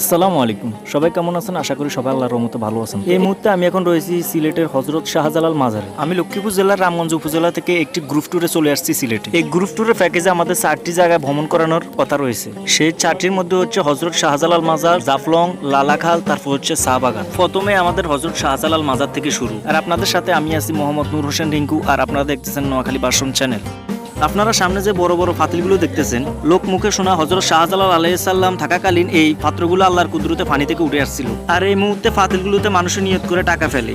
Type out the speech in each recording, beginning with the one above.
আসসালামু আলাইকুম। সবাই কেমন আছেন? আশা করি সবাই আল্লাহর রহমতে ভালো আছেন। এই মুহূর্তে আমি এখন রয়েছি সিলেটের হজরত শাহজালাল মাজারে। আমি লক্ষ্মীপুর জেলার রামগঞ্জ উপজেলা থেকে একটি গ্রুপ ট্যুরে চলে আসছি সিলেটে। এই গ্রুপ ট্যুরের প্যাকেজে আমাদের চারটি জায়গায় ভ্রমণ করানোর কথা রয়েছে। সেই চারটির মধ্যে হচ্ছে হজরত শাহজালাল মাজার জাফলং লালাখাল তারপর হচ্ছে শাহবাগান প্রথমে আমাদের হজরত শাহজালাল মাজার থেকে শুরু। আর আপনাদের সাথে আমি আছি মোহাম্মদ নূর হোসেন রিঙ্কু আর আপনারা দেখতেছেন নোয়াখালী বাসন চ্যানেল। আপনারা সামনে যে বড় বড় ফাতিলগুলো দেখতেছেন, লোক মুখে শোনা হজরত শাহজালাল আলাইসাল্লাম থাকাকালীন এই ফাত্রগুলো আল্লাহর কুদরতে পানি থেকে উঠে আসছিল। আর এই মুহূর্তে ফাতিলগুলোতে মানুষের নিয়ত করে টাকা ফেলে।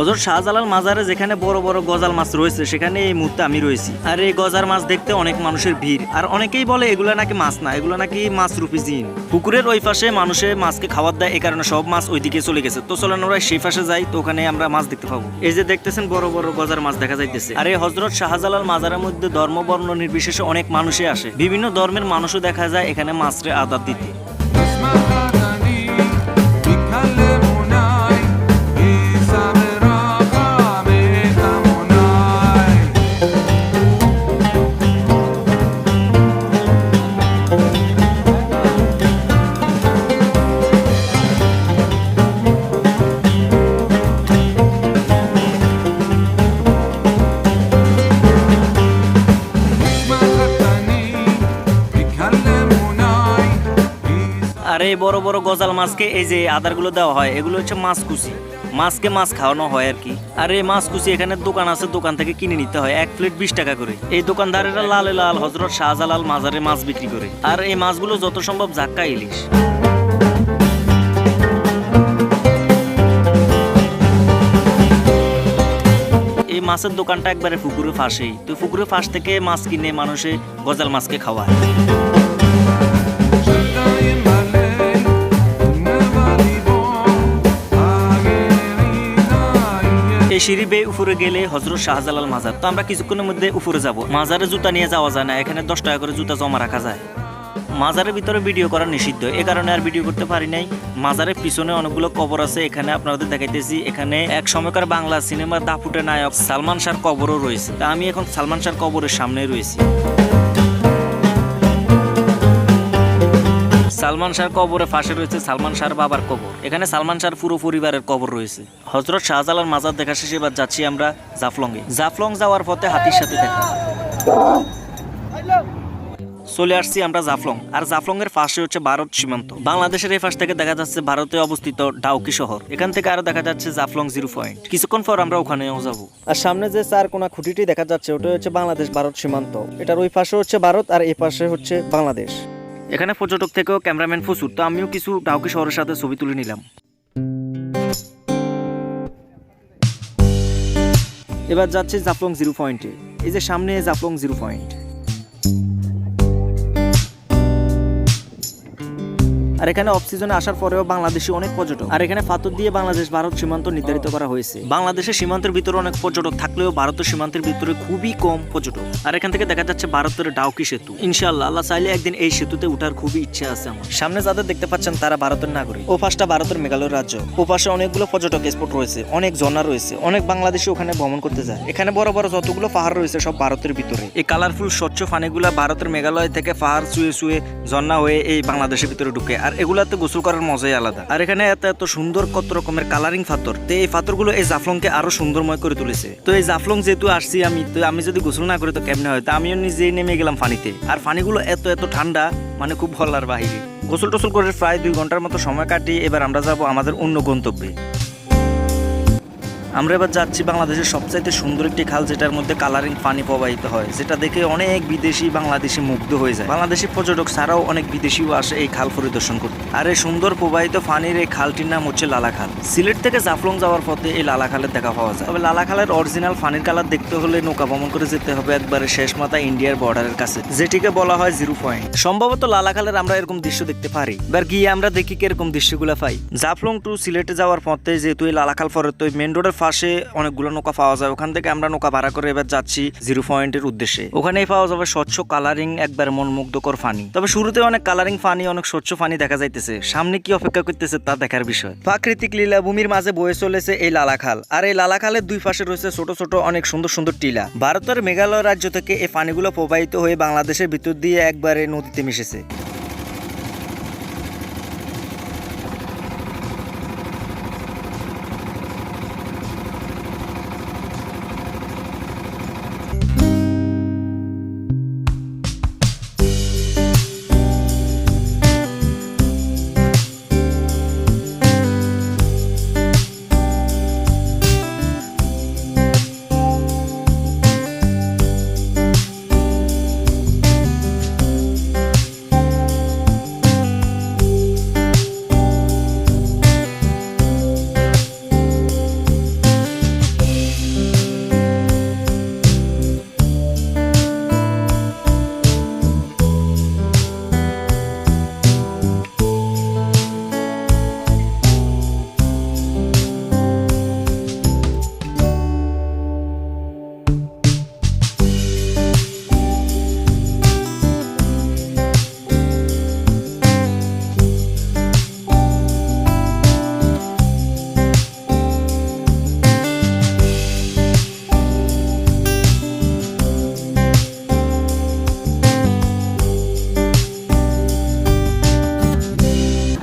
হজরত শাহজালাল মাজারে যেখানে বড় বড় গজাল মাছ রয়েছে, সেখানে এই মুহূর্তে আমি রয়েছি। আর এই গজার মাছ দেখতে অনেক মানুষের ভিড়। আর অনেকেই বলে এগুলো নাকি মাছ না, এগুলো নাকি মাছ রূপী জিন। পুকুরের ওই পাশে মানুষে মাছকে খাবার দেয়, এই কারণে সব মাছ ওইদিকে চলে গেছে। তো চলেন ওরা সেই পাশে যাই, তো ওখানে আমরা মাছ দেখতে পাবো। এই যে দেখতেছেন বড় বড় গজার মাছ দেখা যাইতেছে। আর এই হজরত শাহজালাল মাজারের মধ্যে ধর্ম বর্ণ নির্বিশেষে অনেক মানুষই আসে। বিভিন্ন ধর্মের মানুষও দেখা যায় এখানে মাছরে আদার দিতে। এই বড় বড় গজাল মাছকে এই যে আদারগুলো দেওয়া হয়, এগুলো হচ্ছে মাছ কুচি মাছকে মাছ খাওয়ানো হয় আর কি। আর এই মাছ কুচি এখানে দোকান আছে, দোকান থেকে কিনে নিতে হয়, এক প্লেট বিশ টাকা করে। এই দোকানদারেরা লাল লাল হজরত শাহজালাল মাজারে মাছ বিক্রি করে। আর এই মাছগুলো যত সম্ভব ঝাক্কা ইলিশ। এই মাছের দোকানটা একবারে পুকুরে ফাঁসেই। তো পুকুরে ফাঁস থেকে মাছ কিনে মানুষে গজাল মাছকে খাওয়ায়। সিঁড়ি বেয়ে উপরে গেলে হজরত শাহজালাল মাজার। তো আমরা কিছুক্ষণের মধ্যে উপরে যাব। মাজারে জুতা নিয়ে যাওয়া যায় না। এখানে দশ টাকা করে জুতা জমা রাখা যায়। মাজারের ভিতরে ভিডিও করা নিষিদ্ধ। এ কারণে আর ভিডিও করতে পারি নাই। মাজারের পিছনে অনেকগুলো কবর আছে। এখানে আপনাদের দেখাইতেছি, এখানে এক সময়কার বাংলা সিনেমার দাপুটে নায়ক সালমান শাহর কবরও রয়েছে। তা আমি এখন সালমান শাহর কবরের সামনে রয়েছি। সালমান শাহর কবরের পাশে রয়েছে, সালমান শাহর বাবার কবর। এখানে সালমান শাহর পুরো পরিবারের কবর রয়েছে। হজরত শাহজালাল মাজার দেখা শেষে এবার যাচ্ছি আমরা জাফলংয়ে। জাফলং যাওয়ার পথে হাতির সাথে দেখা। চলে আসছি আমরা জাফলং। আর জাফলং এর পাশে হচ্ছে ভারত সীমান্ত। বাংলাদেশের এই পাশ থেকে দেখা যাচ্ছে ভারতে অবস্থিত ডাউকি শহর। এখান থেকে আরও দেখা যাচ্ছে জাফলং জিরো পয়েন্ট। কিছুক্ষণ পর আমরা ওখানেও যাব। আর সামনে যে চার কোনা খুঁটিটি দেখা যাচ্ছে ওটা হচ্ছে বাংলাদেশ ভারত সীমান্ত। এটার ওই পাশে হচ্ছে ভারত আর এই পাশে হচ্ছে বাংলাদেশ। এখানে পর্যটক থেকেও ক্যামেরাম্যান প্রচুর তো আমিও কিছু ডাউকি শহরের সাথে ছবি তুলে নিলাম। এবার যাচ্ছে জাফলং জিরো পয়েন্টে। এই যে সামনে জাফলং জিরো পয়েন্ট। আর এখানে অফ সিজনে আসার পরেও বাংলাদেশি অনেক পর্যটক। আর এখানে পাথর দিয়ে বাংলাদেশ, ভারত সীমান্ত নির্ধারিত করা হয়েছে। বাংলাদেশের সীমান্তের ভিতরে অনেক পর্যটক থাকলেও ভারতের সীমান্তের ভিতরে খুবই কম পর্যটক। আর এখান থেকে দেখা যাচ্ছে ভারতের ডাউকি সেতু। ইনশাল্লাহ আল্লাহ চাইলে একদিন এই সেতুতে উঠার খুবই ইচ্ছে আছে আমার। সামনে যাদের দেখতে পাচ্ছেন, তারা ভারতের নাগরিক। ও পাশটা ভারতের মেঘালয় রাজ্য। ও পাশে অনেকগুলো পর্যটক স্পট রয়েছে, অনেক ঝর্ণা রয়েছে, অনেক বাংলাদেশি ওখানে ভ্রমণ করতে যায়। এখানে বড় বড় যতগুলো পাহাড় রয়েছে, সব ভারতের ভিতরে। এই কালারফুল স্বচ্ছ পানিগুলা ভারতের মেঘালয় থেকে পাহাড় চুয়ে চুয়ে ঝর্ণা হয়ে এই বাংলাদেশের ভিতরে ঢুকে। আর এগুলাতে গোসল করার মজাই আলাদা। আর এখানে এত এত সুন্দর কত রকমের কালারিং ফাতর। তো এই ফাতরগুলো এই জাফলংকে আরও সুন্দরময় করে তুলেছে। তো এই জাফলং যেহেতু আসছি আমি, তো আমি যদি গোসল না করি তো কেমনে হয়? তো আমিও নিজেই নেমে গেলাম ফানিতে আর পানিগুলো এত এত ঠান্ডা মানে খুব ভল্লার বাহিরে। গোসল টোসল করে প্রায় দুই ঘণ্টার মতো সময় কাটিয়ে এবার আমরা যাব আমাদের অন্য গন্তব্যে। আমরা এবার যাচ্ছি বাংলাদেশের সবচাইতে সুন্দর একটি খাল, যেটার মধ্যে কালারিং পানি প্রবাহিত হয়, যেটা দেখে অনেক বিদেশি বাংলাদেশি মুগ্ধ হয়ে যায়। বাংলাদেশি পর্যটক ছাড়াও অনেক বিদেশিও আসে এই খাল পরিদর্শন করতে। আর এই সুন্দর প্রবাহিত পানির এই খালটির নাম হচ্ছে লালা খাল। সিলেট থেকে জাফলং যাওয়ার পথে এই লালা খালের দেখা পাওয়া যায়। তবে লালা খালের অরিজিনাল পানির কালার দেখতে হলে নৌকা ভ্রমণ করে যেতে হবে একবারে শেষ মাথা ইন্ডিয়ার বর্ডারের কাছে, যেটিকে বলা হয় জিরো পয়েন্ট সম্ভবত লালা খালের আমরা এরকম দৃশ্য দেখতে পারি। এবার গিয়ে আমরা দেখি কীরকম দৃশ্যগুলো পাই। জাফলং টু সিলেটে যাওয়ার পথে যেহেতু এই লালাখাল পরে তো মেন রোডের পাশে অনেকগুলো নৌকা পাওয়া যায়। ওখান থেকে আমরা নৌকা ভাড়া করে এবার যাচ্ছি জিরো পয়েন্টের উদ্দেশ্যে। ওখানেই পাওয়া যাবে স্বচ্ছ কালারিং একবার মন মনমুগ্ধকর ফানি তবে শুরুতে অনেক কালারিং ফানি অনেক স্বচ্ছ ফানি দেখা যাইতেছে। সামনে কি অপেক্ষা করতেছে তা দেখার বিষয়। প্রাকৃতিক লীলাভূমির মাঝে বয়ে চলেছে এই লালাখাল আর এই লালাখালের দুই পাশে রয়েছে ছোট ছোট, অনেক সুন্দর সুন্দর টিলা। ভারতের মেঘালয় রাজ্য থেকে এই পানিগুলো প্রবাহিত হয়ে বাংলাদেশের ভিতর দিয়ে একবারে নদীতে মিশেছে।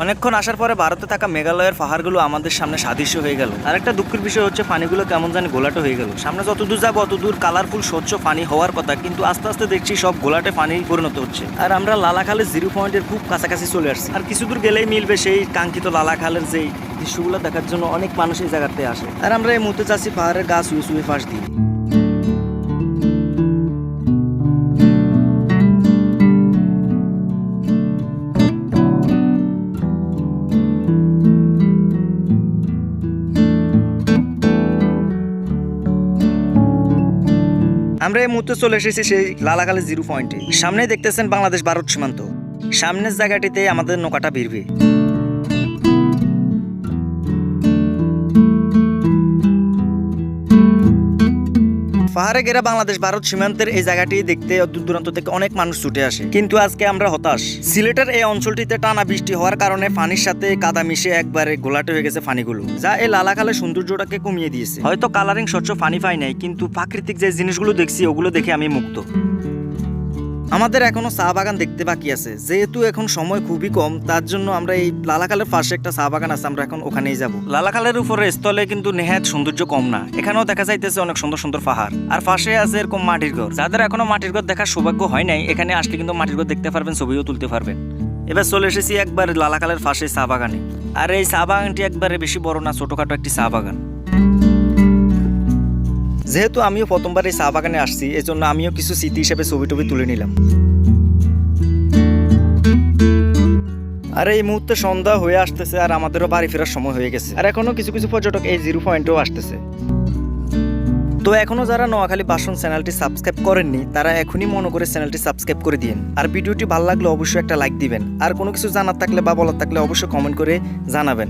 অনেকক্ষণ আসার পরে ভারতে থাকা মেঘালয়ের পাহাড়গুলো আমাদের সামনে সাদৃশ্য হয়ে গেল। আর একটা দুঃখের বিষয় হচ্ছে, পানিগুলো কেমন জানি গোলাটে হয়ে গেল। সামনে যত দূর যাব অত দূর কালারফুল স্বচ্ছ পানি হওয়ার কথা, কিন্তু আস্তে আস্তে দেখছি সব গোলাটে পানি পরিণত হচ্ছে। আর আমরা লালাখালের জিরো পয়েন্টের খুব কাছাকাছি চলে আসছি। আর কিছু দূর গেলেই মিলবে সেই কাঙ্ক্ষিত লালাখালের যেই দৃশ্যগুলো দেখার জন্য অনেক মানুষ এই জায়গাতে আসে। আর আমরা এই মুহূর্তে চাচ্ছি পাহাড়ের গাছ শুয়ে শুয়ে ফাঁস দিয়ে। আমরা এই মুহূর্তে চলে এসেছি সেই লালাকালের জিরো পয়েন্টে। সামনে দেখতেছেন বাংলাদেশ ভারত সীমান্ত। সামনের জায়গাটিতে আমাদের নৌকাটা ভিড়বে। পাহাড়ে ঘেরা বাংলাদেশ, ভারত সীমান্তের এই জায়গাটি দেখতে দূর দূরান্ত থেকে অনেক মানুষ ছুটে আসে। কিন্তু আজকে আমরা হতাশ। সিলেটের এই অঞ্চলটিতে টানা বৃষ্টি হওয়ার কারণে পানির সাথে কাদা মিশে একবারে গোলাটে হয়ে গেছে ফানিগুলো যা এই লালাখালের সৌন্দর্যটাকে কমিয়ে দিয়েছে। হয়তো কালারিং স্বচ্ছ ফানি ফাই নাই, কিন্তু প্রাকৃতিক যে জিনিসগুলো দেখছি, ওগুলো দেখে আমি মুক্ত আমাদের এখনও চা বাগান দেখতে বাকি আছে। যেহেতু এখন সময় খুবই কম, তার জন্য আমরা এই লালাখালের পাশে একটা চা বাগান আছে, আমরা এখন ওখানেই যাব। লালাখালের উপরে স্থলে কিন্তু নেহাত সৌন্দর্য কম না। এখানেও দেখা যাইতেছে অনেক সুন্দর সুন্দর পাহাড়। আর পাশে আছে এরকম মাটির ঘর। যাদের এখনও মাটির ঘর দেখার সৌভাগ্য হয় নাই, এখানে আসলে কিন্তু মাটির ঘর দেখতে পারবেন, ছবিও তুলতে পারবেন। এবার চলে এসেছি একবার লালাখালের পাশে চা বাগানে। আর এই চা বাগানটি একবারে বেশি বড় না, ছোটখাটো একটি চা বাগান। যেহেতু আমিও প্রথমবার এই চা বাগানে আসছি, এজন্য আমিও কিছু স্মৃতি হিসেবে ছবি টবি তুলে নিলাম। আর, এই মুহূর্তে সন্ধ্যা হয়ে আসতেছে আর আমাদেরও বাড়ি ফেরার সময় হয়ে গেছে। আর এখনও কিছু কিছু পর্যটক এই জিরো পয়েন্টেও আসতেছে। তো এখনও যারা নোয়াখালী বাসন চ্যানেলটি সাবস্ক্রাইব করেননি, তারা এখনই মনে করে চ্যানেলটি সাবস্ক্রাইব করে দিন আর ভিডিওটি ভালো লাগলে অবশ্যই একটা লাইক দিবেন। আর কোনো কিছু জানার থাকলে বা বলার থাকলে অবশ্যই কমেন্ট করে জানাবেন।